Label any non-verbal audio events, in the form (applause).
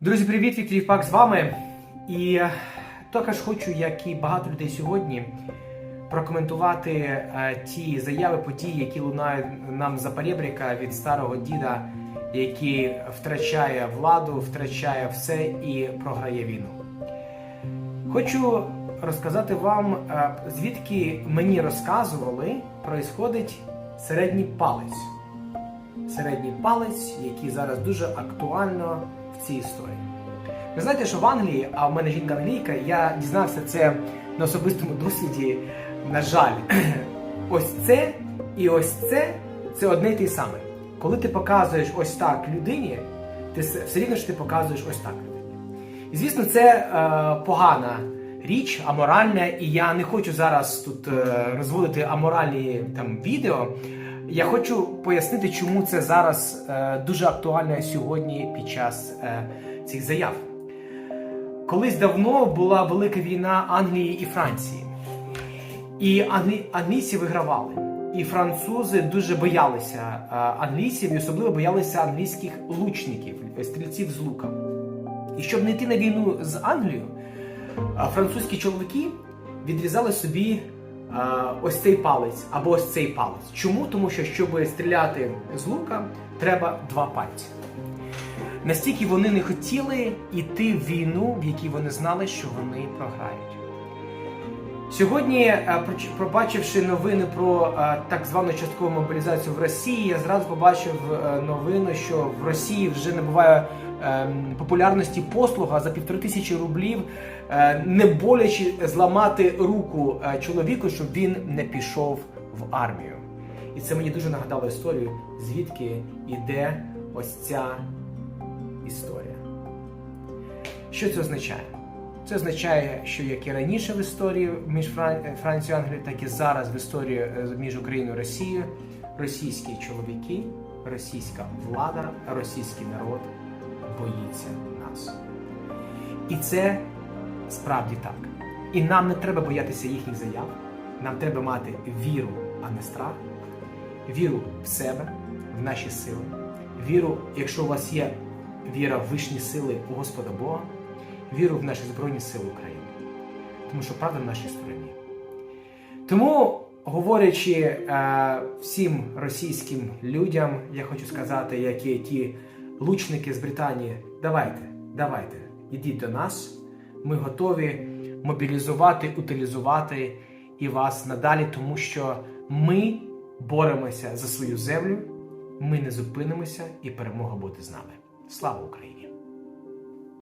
Друзі, привіт! Віктор Євпак з вами. І е, також хочу, як і багато людей сьогодні, прокоментувати е, ті заяви, події, які лунають нам за перебріка від старого діда, який втрачає владу, втрачає все і програє війну. Хочу розказати вам, е, звідки мені розказували, происходить середній палець. Середній палець, який зараз дуже актуально в цій історії. Ви знаєте, що в Англії, а в мене жінка англійка, я дізнався це на особистому досвіді. На жаль, (clears throat) ось це і ось це це одне й те саме. Коли ти показуєш ось так людині, ти все рівно що ти показуєш ось так людині. І звісно, це е, погана річ, аморальна, і я не хочу зараз тут е, розводити аморальні там відео. Я хочу пояснити, чому це зараз е, дуже актуально сьогодні під час е, цих заяв. Колись давно була велика війна Англії і Франції. І англі... англійці вигравали. І французи дуже боялися е, англійців, і особливо боялися англійських лучників, стрільців з лука. І щоб не йти на війну з Англією, е, французькі чоловіки відрізали собі е, ось цей палець або ось цей палець. Чому? Тому що, щоб стріляти з лука, треба два пальці. Настільки вони не хотіли йти в війну, в якій вони знали, що вони програють. Сьогодні, е, побачивши новини про е, так звану часткову мобілізацію в Росії, я зразу побачив е, новину, що в Росії вже набуває ем, популярності послуга за півтори тисячі рублів, не боляче зламати руку чоловіку, щоб він не пішов в армію. І це мені дуже нагадало історію, звідки йде ось ця історія. Що це означає? Це означає, що як і раніше в історії між Фран- Францією і Англією, так і зараз в історії е, між Україною і Росією російські чоловіки, російська влада, російський народ боїться нас. І це справді так. І нам не треба боятися їхніх заяв. Нам треба мати віру, а не страх, віру в себе, в наші сили, віру, якщо у вас є віра в вищі сили у Господа Бога, віру в наші Збройні Сили України. Тому що правда в нашій стороні. Тому, говорячи е, всім російським людям, я хочу сказати, які ті лучники з Британії, давайте, давайте, ідіть до нас. Ми готові мобілізувати, утилізувати і вас надалі, тому що ми боремося за свою землю, ми не зупинимося і перемога буде з нами. Слава Україні!